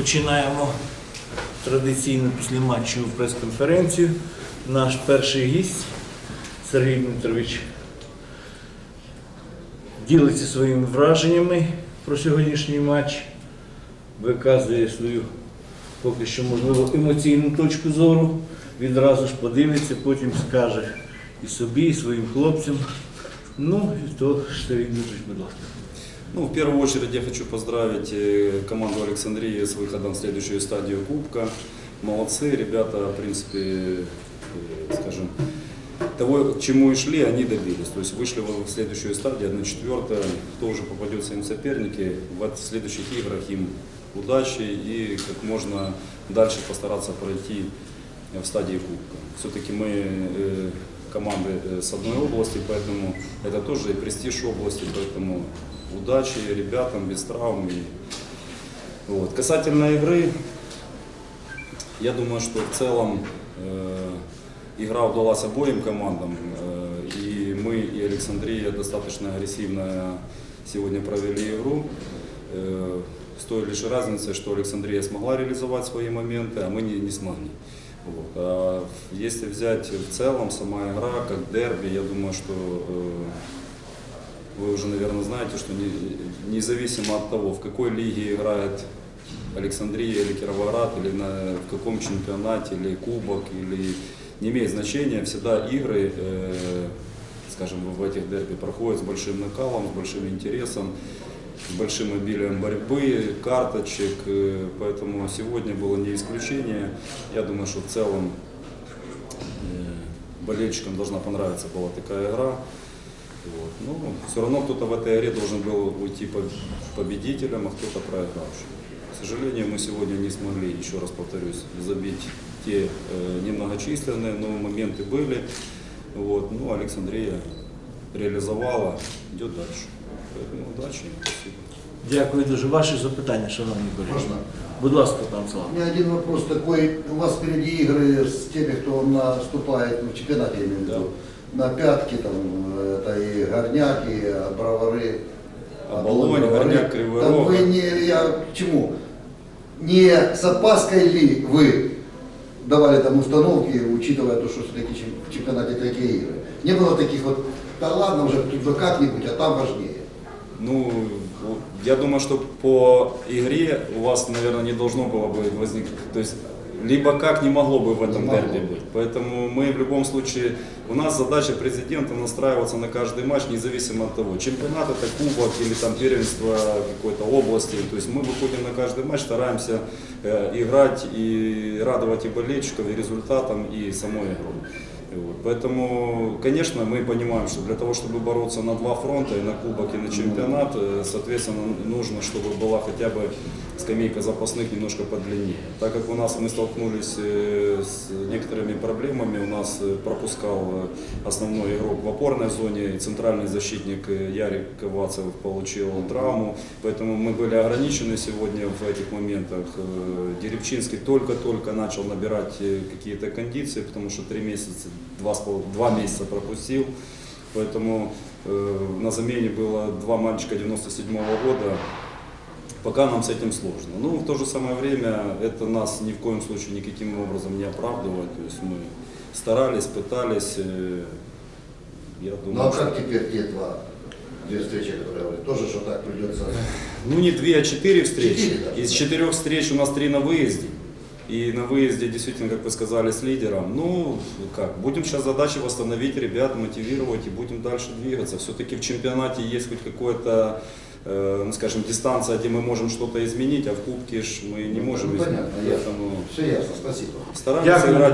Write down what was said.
Починаємо традиційно після матчу прес-конференцію. Наш перший гість Сергій Дмитрович ділиться своїми враженнями про сьогоднішній матч, виказує свою поки що можливо емоційну точку зору. Відразу ж подивиться, потім скаже і собі, і своїм хлопцям. Ну, і то Сергій Дмитрович, будь ласка. Ну, в первую очередь я хочу поздравить э, команду Александрии с выходом в следующую стадию Кубка. Молодцы, ребята, в принципе, э, скажем, того, к чему и шли, они добились. То есть вышли в следующую стадию, 1-4, кто уже попадется им соперники, в следующих играх им удачи и как можно дальше постараться пройти в стадии Кубка. Все-таки мы э, команды э, с одной области, поэтому это тоже и престиж области, поэтому удачи ребятам без травм. И, вот. Касательно игры, я думаю, что в целом э, игра удалась обоим командам. Э, и мы, и Александрия достаточно агрессивно сегодня провели игру. Э, с той лишь разницей, что Александрия смогла реализовать свои моменты, а мы не, не смогли. Вот. А если взять в целом сама игра, как дерби, я думаю, что э, вы уже, наверное, знаете, что не- независимо от того, в какой лиге играет Александрия или Кировоград, или на, в каком чемпионате, или кубок, или не имеет значения, всегда игры, э, скажем, в этих дерби проходят с большим накалом, с большим интересом, большим обилием борьбы, карточек, э, поэтому сегодня было не исключение. Я думаю, что в целом э, болельщикам должна понравиться была такая игра. Вот. Ну, все равно кто-то в этой игре должен был уйти по- победителем, а кто-то проигравшим. К сожалению, мы сегодня не смогли, еще раз повторюсь, забить те э, немногочисленные, но моменты были. Вот. Ну, Александрия реализовала, идет дальше. Поэтому удачи, им, спасибо. Дякую дуже. Ваші запитання, шановні колеги. Можна? Будь ласка, пан Слава. У меня один вопрос такой. У вас впереди игры с теми, кто наступает ну, в чемпионате, я имею в виду. На пятки, там, это и горняк, и бровары. Оболонь, Горняк, Кривой Там Рог. вы не, я к чему? Не с опаской ли вы давали там установки, учитывая то, что все-таки в чемпионате такие игры? Не было таких вот, да ладно уже, тут бы как-нибудь, а там важнее. Ну, я думаю, что по игре у вас, наверное, не должно было бы возникнуть. То есть, либо как не могло бы в этом Не дерби бы. быть. Поэтому мы в любом случае, у нас задача президента настраиваться на каждый матч, независимо от того, чемпионат это кубок или там первенство какой-то области. То есть мы выходим на каждый матч, стараемся э, играть и радовать и болельщиков, и результатом, и самой игрой. Вот. Поэтому, конечно, мы понимаем, что для того, чтобы бороться на два фронта, и на кубок, и на чемпионат, э, соответственно, нужно, чтобы была хотя бы скамейка запасных немножко подлиннее. Так как у нас мы столкнулись э, с некоторыми проблемами, у нас э, пропускал э, основной игрок в опорной зоне, центральный защитник Ярик Вацев получил травму, поэтому мы были ограничены сегодня в этих моментах. Деревчинский только-только начал набирать какие-то кондиции, потому что три месяца, два, с пол- два месяца пропустил. Поэтому э, на замене было два мальчика 97 года. Пока нам с этим сложно. Ну, в то же самое время это нас ни в коем случае никаким образом не оправдывает. То есть мы старались, пытались. э, Я Ну думаю, а что- как теперь те два, две встречи, которые говорят, тоже что так придется? Ну не две, а четыре встречи. Четыре, да. Из четырех встреч у нас три на выезде. И на выезде действительно, как вы сказали, с лидером. Ну, как, будем сейчас задачи восстановить ребят, мотивировать и будем дальше двигаться. Все-таки в чемпионате есть хоть какое-то, ну, скажем, дистанция, где мы можем что-то изменить, а в кубке ж мы не можем Ну, изменить. понятно, ясно. Поэтому Все ясно, спасибо. стараемся Дякую. играть